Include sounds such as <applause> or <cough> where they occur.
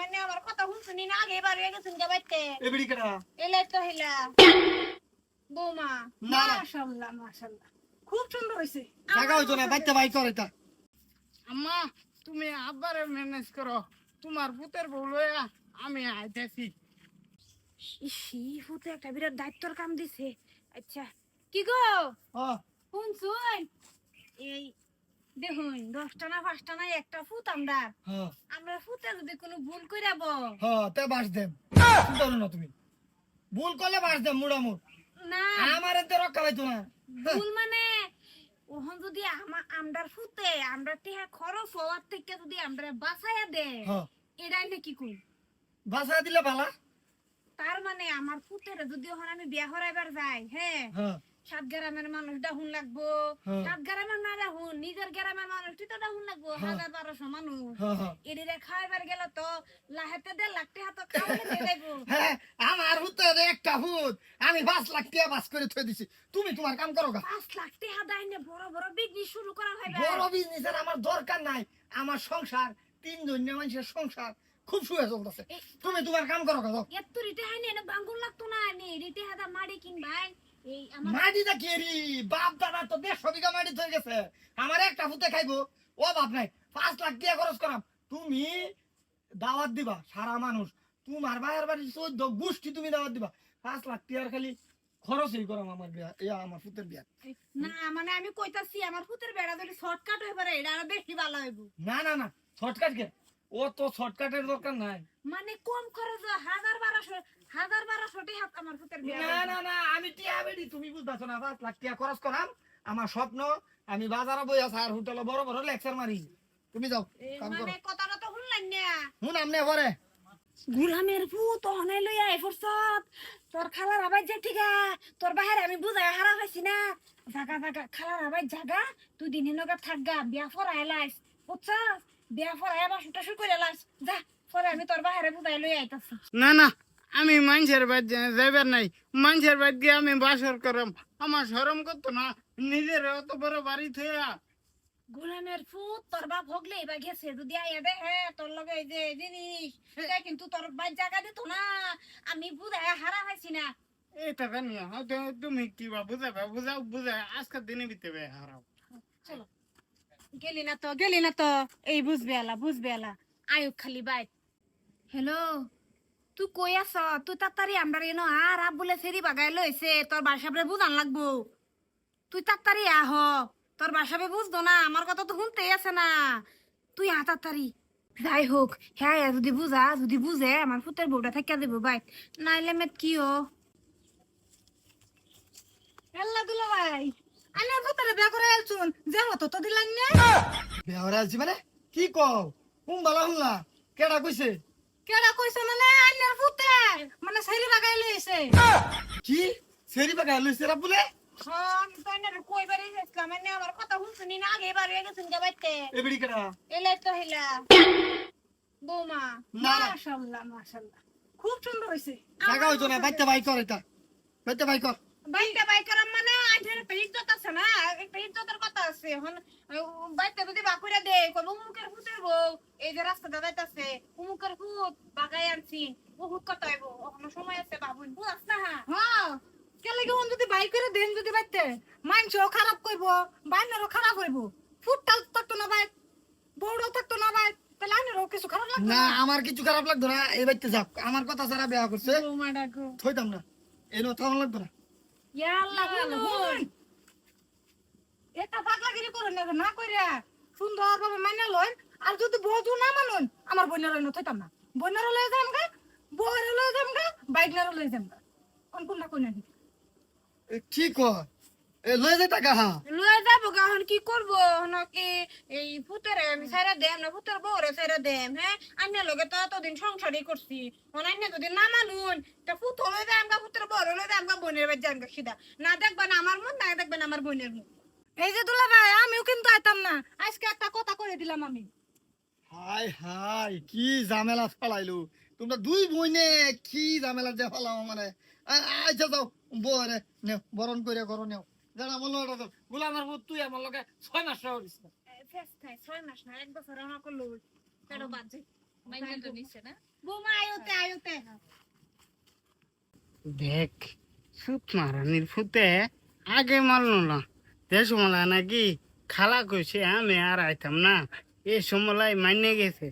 মানে আমার কথা শুনছুনি না আগে এবার হয়ে গেছেন যাবাইতে এবিডি কেডা? এলাই তো হেলা। বৌমা মাশাআল্লাহ মাশাআল্লাহ। খুব সুন্দর হইছে। জায়গা হইতো না বাচ্চা বাই কর এটা। আম্মা তুমি আব্বারে ম্যানেজ করো। তোমার পুতের বউ লইয়া আমি আইতেছি। ইসি ফুতে একটা বিরাট দায়িত্বর কাম দিছে। আচ্ছা কি গো? হ শুনছুন? এই দেখুন দশটা না পাঁচটা না একটা ফুত আমরা। আমরা ফুতে যদি কোনো ভুল করে যাব হ তে বাস দেম। চিন্তা না তুমি। ভুল করলে বাস দেম মুড়া মুড়। না। আমার এতে রক্ষা পাইতো না। ভুল মানে ওহন যদি আমা- আমরার ফুতে আমরা টেহা খরচ হওয়ার থেকে যদি আমরা বাঁচাইয়া দে হ এটাই নাকি কই বাসা দিলে ভালা। তার মানে আমার ফুতের যদি ওখানে আমি বিয়া হরাইবার যাই হ্যাঁ। হ্যাঁ। সাত গ্রামের মানুষ ডাহুন লাগবো হ্যাঁ। সাত গ্রামের না ডাহুন নিজের গ্রামের তো ডাহুন লাগবো হাজার বারোশো মানুষ। হ্যাঁ হ্যাঁ। খাইবার গেল তো লাহেতে দেড় লাখ টাকা তো খাওয়ালে দিয়ে দেবো <laughs> হ্যাঁ আমার হুতে একটা হুত। আমি পাঁচ লাখ টাকা বাস করে থই দিছি। তুমি তোমার কাম করো পাঁচ লাখ টাকা দেয় না বড় বড় বিজনেস শুরু করা হয় বড় বিজনেসের আমার দরকার নাই। আমার সংসার তিন জন মানুষের সংসার খুব সুয়ে চলতেছে। তুমি তোমার কাম করো গা এত রিটে হয় না বাঙ্গুল লাগতো না নি রিটে হাদা মাড়ি কিনবাই। মাটিটা কি রি বাপ দাদা তো দেড়শো বিঘা মাটি হয়ে গেছে। আমার একটা ফুতে খাইবো। ও বাপ নাই পাঁচ লাখ টাকা খরচ করাম। তুমি দাওয়াত দিবা সারা মানুষ। তোমার বাইরের বাড়ি চোদ্দ গোষ্ঠী তুমি দাওয়াত দিবা। পাঁচ লাখ টাকার খালি খরচই করাম আমার বিয়া ইয়া আমার ফুতের বিয়া। না মানে আমি কইতাছি আমার ফুতের বেড়া যদি শর্টকাট হয়ে পারে এটা আরও বেশি ভালো হইব। না না না শর্টকাট কে? ও তো শর্টকাটের দরকার নাই। মানে কম খরচ হাজার বারোশো হাজার বারোশো টাকা আমার ফুতের না না না আমি টিয়া বেড়ি তুমি বুঝতেছো না পাঁচ লাখ টাকা খরচ করাম। আমার স্বপ্ন আমি বাজারে বই আছি আর হোটেলে বড় বড় লেকচার মারি। তুমি যাও কাম করো। মানে কথাটা তো শুনলেন না? হুন আমনে পরে। গুলামের ভূত অনে লইয়া এই ফুরসত। তোর খালার আবার যে ঠিকা তোর বাহির আমি বুঝাই হারা পাইছি না। জাগা জাগা খালার আবার জাগা তুই দিনের নগর থাকগা বিয়া ফরাই লাইস। বুঝছস? বিয়া ফরাই আবার সুটা শুরু করে যা পরে আমি তোর বাহিরে বুঝাই লই আইতাছি। না না আমি মানুষের বাদ যাইবার নাই। মানুষের বাদ গিয়ে আমি বাসর করম। আমার সরম করতো না। নিজের অত বড় বাড়ি থইয়া। গোলামের ফুট তোর বাপ হগলে এবার গেছে। যদি আইয়া দে হ্যাঁ তোর লগে এই যে জিনিস কিন্তু তোর বাই জায়গা দিত না। আমি বুঝাই হারা পাইছি না। এটা জানি তুমি কি বা বুঝাবে বুঝাও বুঝাও আজকের দিনে বিতেবে হারাও। চলো। গেলি না তো, গেলি না তো। এই বুঝবে আলা বুঝবে আলা। আয়ুক খালি বাইক হ্যালো তুই কই আছ? তুই তাড়াতাড়ি আমরা এনো আর আব বলে ফেরি বাগাই লইছে, তোর বাসাবরে বুঝান লাগবো। তুই তাড়াতাড়ি আহ। তোর বাসাবে বুঝতো না, আমার কথা তো শুনতেই আছে না। তুই আ তাড়াতাড়ি। যাই হোক হ্যাঁ যদি বুঝা, যদি বুঝে, আমার ফুতের বউটা থেকে দেবো বাইক নাইলে মেত কি ও আল্লাহ দুলা ভাই আনে আলছুন যে মতো তো দিলাম না। বেহরে আছি মানে? কি কও? কোন বালা হুনলা কেডা কইছে? কেডা কইছে মানে? আইনার ভূতে। মানে ছেলে বাগাই লইছে কি? সেরি বাগা লইছে রা বলে মানে হেলা খুব সুন্দর বাইতে বাই কর এটা। বাইতে বাই কর বাইটা বাই করাম মানে আজের একটা ইজ্জত আছে না একটা আছে এখন বাইতে যদি বাকুরা দে কোন উমুকের ফুটের বউ এই যে রাস্তাটা যাইতাছে উমুকের ফুট বাগাই আনছি বহুত কথা সময় আছে বাবুন বুঝাস না? হ্যাঁ হ্যাঁ কেলে কি যদি বাই করে দেন যদি বাইতে খারাপ কইব বাইনেরও খারাপ হইব। ফুটটাল থাকতো না বউড়ও থাকতো না বাই কিছু খারাপ লাগবে না আমার কিছু খারাপ লাগতো না এই বাইতে যাক। আমার কথা ছাড়া বিয়া করছে। বৌমা ডাকো। থইতাম না। এই থাম লাগতো না। এটা পাগলাগিরি না না কইরা সুন্দর ভাবে মাইনা আর যদি বউ না মানুন আমার বইনার লই নথাইতাম না বইনার লই যাম গা বউর লই যাম গা বাইকনার লই যাম গা কোন কোন না? কোন কি এ লয়ে যাই টাকা হা। লয়ে যাব গা এখন কি করব? নাকি এই ফুতেরে আমি সাইরা দেম না ফুতের বউরে সাইরা দেম হ্যাঁ? আইনের লগে তো এতদিন সংসারই করছি। অনান্য যদি না মানুন তা ফুত লয়ে যাম গা ফুতের বউরে লয়ে যাম গা বোনের বাড়ি যাম গা সিধা। না দেখবা না আমার মন না দেখবা না আমার বোনের মুখ এই যে দুলা ভাই আমিও কিন্তু আইতাম না। আজকে একটা কথা কইরে দিলাম আমি। হাই হাই কি ঝামেলা ফেলাইলো? তোমরা দুই বইনে কি ঝামেলা যে ফেলাও মানে? আচ্ছা যাও বরে নেও বরণ করে করো নেও। জানা গোলামের মত তুই আমার লগে ছয় মাস রাখিস না। ফেস ছয় মাস না এক বছর আমার করল। কেন বাদ যাই বৌমা আয়ুতে আয়ুতে। দেখ সুত মারানির ফুতে আগে মারলো না। দেশ মালা নাকি খালা কইছে আমি আর আইতাম না। এ সমলাই মাইনে গেছে।